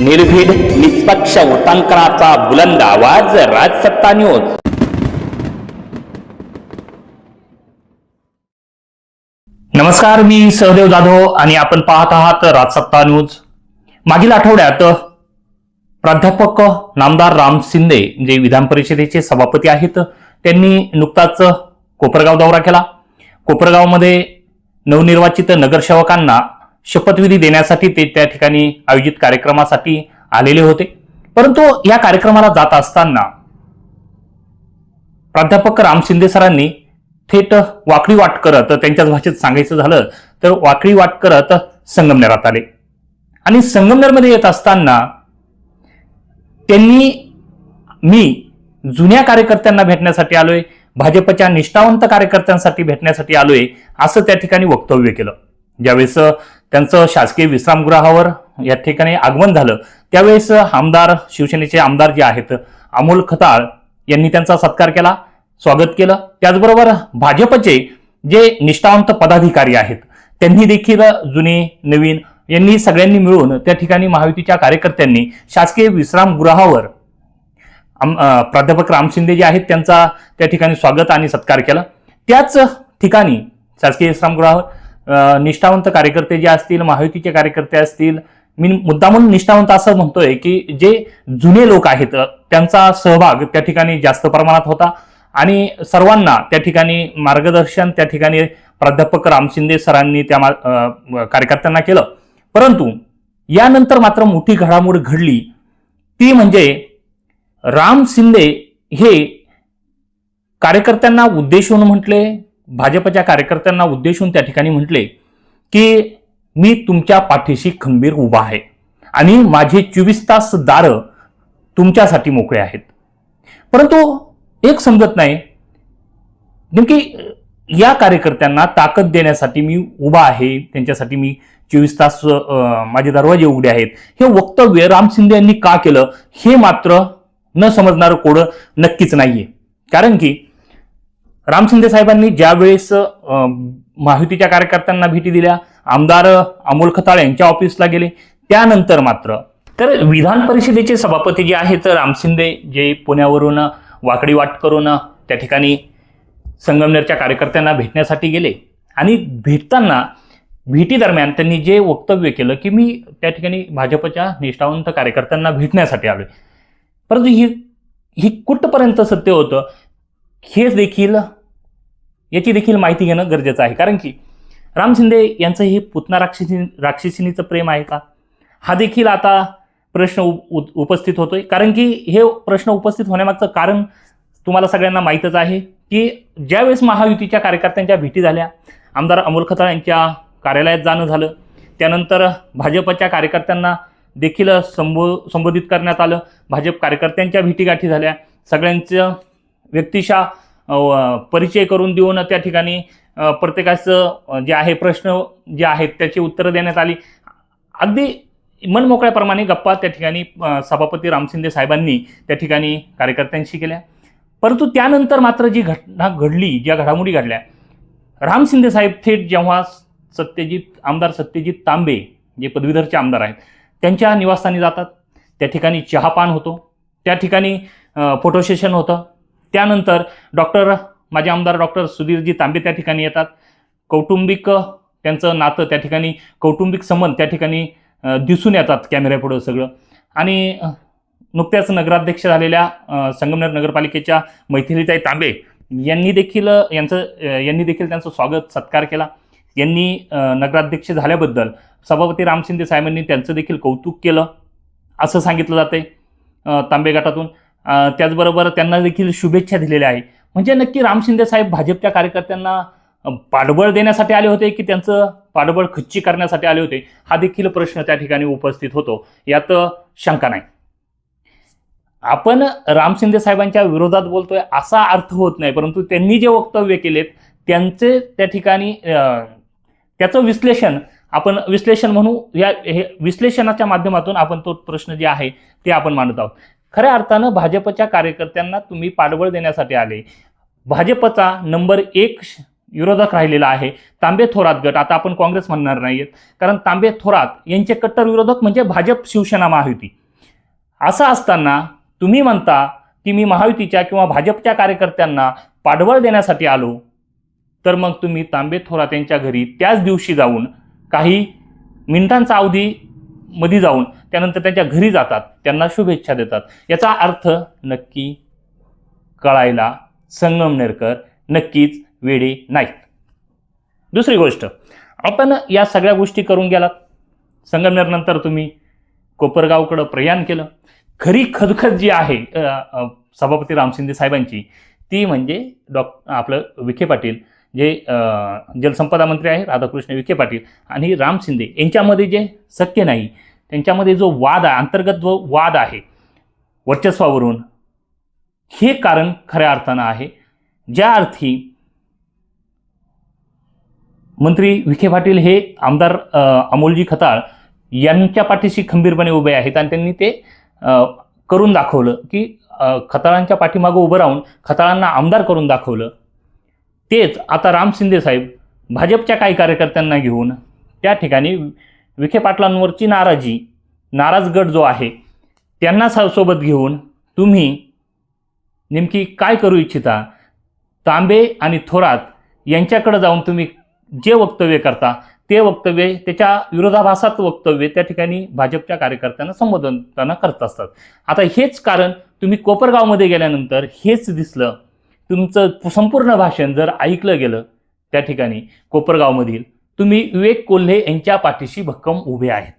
निर्भीड निष्पक्ष उटांकनाचा बुलंद आवाज राजसत्ता न्यूज. नमस्कार मी सहदेव जाधव आणि आपण पाहत आहात राजसत्ता न्यूज. मागील आठवड्यात प्राध्यापक नामदार राम शिंदे जे विधान परिषदेचे सभापती आहेत त्यांनी नुकताच कोपरगाव दौरा केला. कोपरगावमध्ये नवनिर्वाचित नगरसेवकांना शपथविधी देण्यासाठी ते त्या ठिकाणी आयोजित कार्यक्रमासाठी आलेले होते. परंतु या कार्यक्रमाला जात असताना प्राध्यापक राम शिंदे सरांनी थेट वाकडी वाट करत त्यांच्याच भाषेत सांगायचं झालं तर वाकडी वाट करत संगमनेरात आले. आणि संगमनेरमध्ये येत असताना त्यांनी मी जुन्या कार्यकर्त्यांना भेटण्यासाठी आलोय भाजपच्या निष्ठावंत कार्यकर्त्यांसाठी भेटण्यासाठी आलोय असं त्या ठिकाणी वक्तव्य केलं. ज्यावेळेस त्यांचं शासकीय विश्रामगृहावर या ठिकाणी आगमन झालं. त्यावेळेस आमदार शिवसेनेचे आमदार जे आहेत अमोल खताळ यांनी त्यांचा सत्कार केला स्वागत केलं. त्याचबरोबर भाजपचे जे निष्ठावंत पदाधिकारी आहेत त्यांनी देखील जुने नवीन यांनी सगळ्यांनी मिळून त्या ठिकाणी महायुतीच्या कार्यकर्त्यांनी शासकीय विश्रामगृहावर प्राध्यापक राम शिंदे जे आहेत त्यांचा त्या ठिकाणी स्वागत आणि सत्कार केला. त्याच ठिकाणी शासकीय विश्रामगृहावर निष्ठावंत कार्यकर्ते जे असतील महायुतीचे कार्यकर्ते असतील मी मुद्दामून निष्ठावंत असं म्हणतोय की जे जुने लोक आहेत त्यांचा सहभाग त्या ठिकाणी जास्त प्रमाणात होता आणि सर्वांना त्या ठिकाणी मार्गदर्शन त्या ठिकाणी प्राध्यापक राम शिंदे सरांनी त्या मा- कार्यकर्त्यांना केलं. परंतु यानंतर मात्र मोठी घडामोड घडली. ती म्हणजे राम शिंदे हे कार्यकर्त्यांना उद्देशून म्हटले भाजपच्या कार्यकर्त्यांना उद्देशून त्या ठिकाणी म्हटले की मी तुमच्या पाठीशी खंबीर उभा आहे आणि माझे चोवीस तास दारं तुमच्यासाठी मोकळे आहेत. परंतु एक समजत नाही नेमकी या कार्यकर्त्यांना ताकद देण्यासाठी मी उभा आहे त्यांच्यासाठी मी चोवीस तास माझे दरवाजे उघडे आहेत. हे वक्तव्य राम शिंदे यांनी का केलं हे मात्र न समजणारं कोडं नक्कीच नाहीये. कारण की राम शिंदे साहेबांनी ज्यावेळेस माहितीच्या महायुतीच्या कार्यकर्त्यांना भेटी दिल्या आमदार अमोल खताळ यांच्या ऑफिसला गेले त्यानंतर मात्र तर विधान परिषदेचे सभापती जे आहेत राम शिंदे जे पुण्यावरून वाकडी वाट करून त्या ठिकाणी संगमनेरच्या कार्यकर्त्यांना भेटण्यासाठी गेले आणि भेटताना भेटी दरम्यान त्यांनी जे वक्तव्य केलं की मी त्या ठिकाणी भाजपच्या निष्ठावंत कार्यकर्त्यांना भेटण्यासाठी आलोय. परंतु ही ही कुठपर्यंत सत्य होतं हे देखील याची देखील माहिती घेणं गरजेचं आहे. कारण की राम शिंदे यांचं हे पुतना राक्षसी राक्षसिनीचं प्रेम आहे का? हा देखील आता प्रश्न उप- उपस्थित होतोय. कारण की हे प्रश्न उपस्थित होण्यामागचं कारण तुम्हाला सगळ्यांना माहीतच आहे की ज्यावेळेस महायुतीच्या कार्यकर्त्यांच्या भेटी झाल्या आमदार अमोल खताळ यांच्या कार्यालयात जाणं झालं त्यानंतर भाजपच्या कार्यकर्त्यांना देखील संबो संबोधित करण्यात आलं. भाजप कार्यकर्त्यांच्या भेटीगाठी झाल्या. सगळ्यांचं व्यक्तिशा परिचय करून देऊन त्या ठिकाणी प्रत्येकाचं जे आहे प्रश्न जे आहेत त्याची उत्तरं देण्यात आली. अगदी मनमोकळ्याप्रमाणे गप्पा त्या ठिकाणी सभापती रामशिंदे साहेबांनी त्या ठिकाणी कार्यकर्त्यांशी केल्या. परंतु त्यानंतर मात्र जी घटना घडली ज्या घडामोडी घडल्या राम शिंदे साहेब थेट जेव्हा सत्यजित आमदार सत्यजित तांबे जे पदवीधरचे आमदार आहेत त्यांच्या निवासस्थानी जातात. त्या ठिकाणी चहापान होतो. त्या ठिकाणी फोटो सेशन होतं. त्यानंतर डॉक्टर माझे आमदार डॉक्टर सुधीरजी तांबे त्या ठिकाणी येतात. कौटुंबिक त्यांचं नातं त्या ठिकाणी कौटुंबिक संबंध त्या ठिकाणी दिसून येतात कॅमेऱ्यापुढं सगळं. आणि नुकत्याच नगराध्यक्ष झालेल्या संगमनेर नगरपालिकेच्या मैथिलीताई तांबे यांनी देखील यांचं यांनी देखील त्यांचं स्वागत सत्कार केला. यांनी नगराध्यक्ष झाल्याबद्दल सभापती राम शिंदे साहेबांनी त्यांचं देखील कौतुक केलं. असं सांगितलं जाते तांबे गटातून. त्याचबरोबर त्यांना देखील शुभेच्छा दिलेल्या आहे म्हणजे नक्की राम शिंदे साहेब भाजपच्या कार्यकर्त्यांना पाठबळ देण्यासाठी आले होते की त्यांचं पाठबळ खच्ची करण्यासाठी आले होते? हा देखील प्रश्न त्या ठिकाणी उपस्थित होतो. यात शंका नाही. आपण राम शिंदे साहेबांच्या विरोधात बोलतोय असा अर्थ होत नाही परंतु त्यांनी जे वक्तव्य केलेत त्यांचे त्या ठिकाणी त्याचं विश्लेषण आपण विश्लेषण म्हणू या हे विश्लेषणाच्या माध्यमातून आपण तो प्रश्न जे आहे ते आपण मांडत आहोत. खऱ्या अर्थानं भाजपच्या कार्यकर्त्यांना तुम्ही पाठबळ देण्यासाठी आले. भाजपचा नंबर एक विरोधक राहिलेला आहे तांबे थोरात गट. आता आपण काँग्रेस म्हणणार नाहीयेत. कारण तांबे थोरात यांचे कट्टर विरोधक म्हणजे भाजप शिवसेना महायुती. असं असताना तुम्ही म्हणता की मी महायुतीच्या किंवा भाजपच्या कार्यकर्त्यांना पाठबळ देण्यासाठी आलो तर मग तुम्ही तांबे थोरात यांच्या घरी त्याच दिवशी जाऊन काही मिनिटांचा अवधी मध्ये जाऊन त्यानंतर त्यांच्या घरी जातात त्यांना शुभेच्छा देतात. याचा अर्थ नक्की कळायला संगमनेरकर नक्कीच वेडे नाहीत. दुसरी गोष्ट आपण या सगळ्या गोष्टी करून गेलात. संगमनेरनंतर तुम्ही कोपरगावकडं प्रयाण केलं. खरी खदखद जी आहे सभापती रामशिंदे साहेबांची ती म्हणजे डॉक्टर आपलं विखे पाटील. जे जलसंपदा मंत्री आहे राधाकृष्ण विखे पाटील आणि राम शिंदे यांच्यामध्ये जे शक्य नाही त्यांच्यामध्ये जो वाद आहे अंतर्गत जो वाद आहे वर्चस्वावरून हे कारण खऱ्या अर्थानं आहे. ज्या अर्थी मंत्री विखे पाटील हे आमदार अमोलजी खताळ यांच्या पाठीशी खंबीरपणे उभे आहेत आणि त्यांनी ते करून दाखवलं की खताळांच्या पाठीमागं उभं राहून खताळांना आमदार करून दाखवलं. तेच आता राम शिंदे साहेब भाजपच्या काही कार्यकर्त्यांना घेऊन त्या ठिकाणी विखे पाटलांवरची नाराजी नाराज गट जो आहे त्यांना सा- सोबत घेऊन तुम्ही नेमकी काय करू इच्छिता? तांबे आणि थोरात यांच्याकडे जाऊन तुम्ही जे वक्तव्य करता ते वक्तव्य त्याच्या विरोधाभासात वक्तव्य त्या ठिकाणी भाजपच्या कार्यकर्त्यांना संबोधताना करत असतात. आता हेच कारण तुम्ही कोपरगावमध्ये गेल्यानंतर हेच दिसलं तुमचं संपूर्ण भाषण जर ऐकलं गेलं त्या ठिकाणी कोपरगावमधील तुम्ही विवेक कोल्हे यांच्या पाठीशी भक्कम उभे आहेत.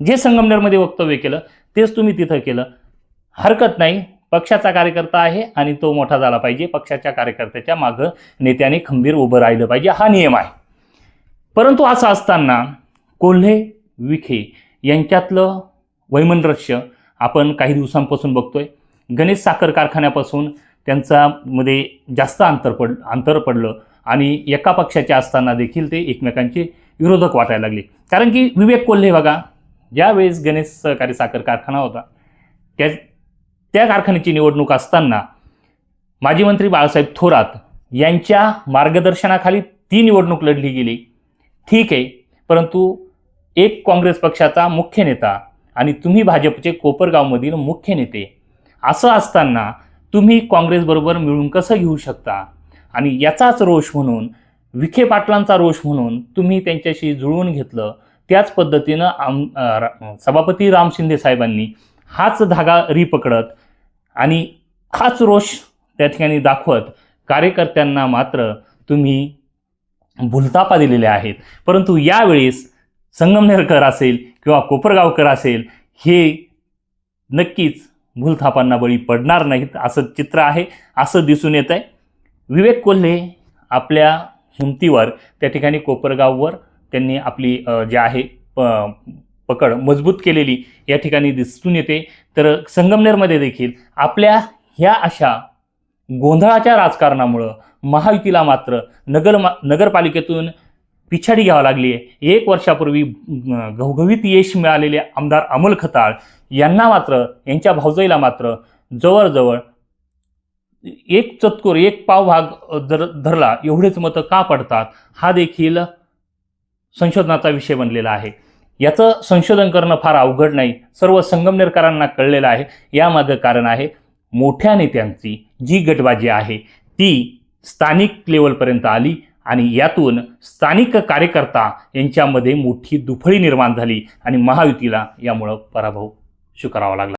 जे संगमनेरमध्ये वक्तव्य केलं तेच तुम्ही तिथं केलं. हरकत नाही पक्षाचा कार्यकर्ता आहे आणि तो मोठा झाला पाहिजे पक्षाच्या कार्यकर्त्याच्या मागं नेत्याने खंबीर उभं राहिलं पाहिजे हा नियम आहे. परंतु असं असताना कोल्हे विखे यांच्यातलं वैमनरस्य आपण काही दिवसांपासून बघतोय. गणेश साखर कारखान्यापासून त्यांचा मध्ये जास्त अंतर पड अंतर पडलं आणि एका पक्षाचे असताना देखील ते एकमेकांचे विरोधक वाटायला लागले. कारण की विवेक कोल्हे बघा ज्यावेळेस गणेश सहकारी साखर कारखाना होता त्या त्या कारखान्याची निवडणूक असताना माजी मंत्री बाळासाहेब थोरात यांच्या मार्गदर्शनाखाली ती निवडणूक लढली गेली. ठीक आहे परंतु एक काँग्रेस पक्षाचा मुख्य नेता आणि तुम्ही भाजपचे कोपरगावमधील मुख्य नेते असं असताना तुम्ही काँग्रेसबरोबर मिळून कसं घेऊ शकता? आणि याचाच रोष म्हणून विखे पाटलांचा रोष म्हणून तुम्ही त्यांच्याशी जुळवून घेतलं त्याच पद्धतीनं आम रा- सभापती राम शिंदे साहेबांनी हाच धागा रिपकडत आणि हाच रोष त्या ठिकाणी दाखवत कार्यकर्त्यांना मात्र तुम्ही भुलतापा दिलेले आहेत. परंतु यावेळेस संगमनेरकर असेल किंवा कोपरगावकर असेल हे नक्कीच भूलथापांना बळी पडणार नाहीत असं चित्र आहे असं दिसून येत आहे. विवेक कोल्हे आपल्या हिमतीवर त्या ठिकाणी कोपरगाववर त्यांनी आपली जे आहे प पकड मजबूत केलेली या ठिकाणी दिसून येते. तर संगमनेरमध्ये देखील आपल्या ह्या अशा गोंधळाच्या राजकारणामुळं महायुतीला मात्र नगर मा नगरपालिकेतून पिछाडी घ्यावी लागली आहे एक वर्षापूर्वी घवघवीत यश मिळालेले आमदार अमोल खताळ यांना मात्र यांच्या भावजईला मात्र जवळजवळ एक चतकोर एक पाव भाग अ, जर धरला. एवढेच मतं का पडतात? हा देखील संशोधनाचा विषय बनलेला आहे. याचं संशोधन करणं फार अवघड नाही. सर्व संगमनेरकरांना कळलेलं आहे. यामागं कारण आहे मोठ्या नेत्यांची जी गटबाजी आहे ती स्थानिक लेवलपर्यंत आली. आणि यातून स्थानिक कार्यकर्ता यांच्यामध्ये मोठी दुफळी निर्माण झाली आणि महायुतीला यामुळं पराभव स्वीकारावा लागला.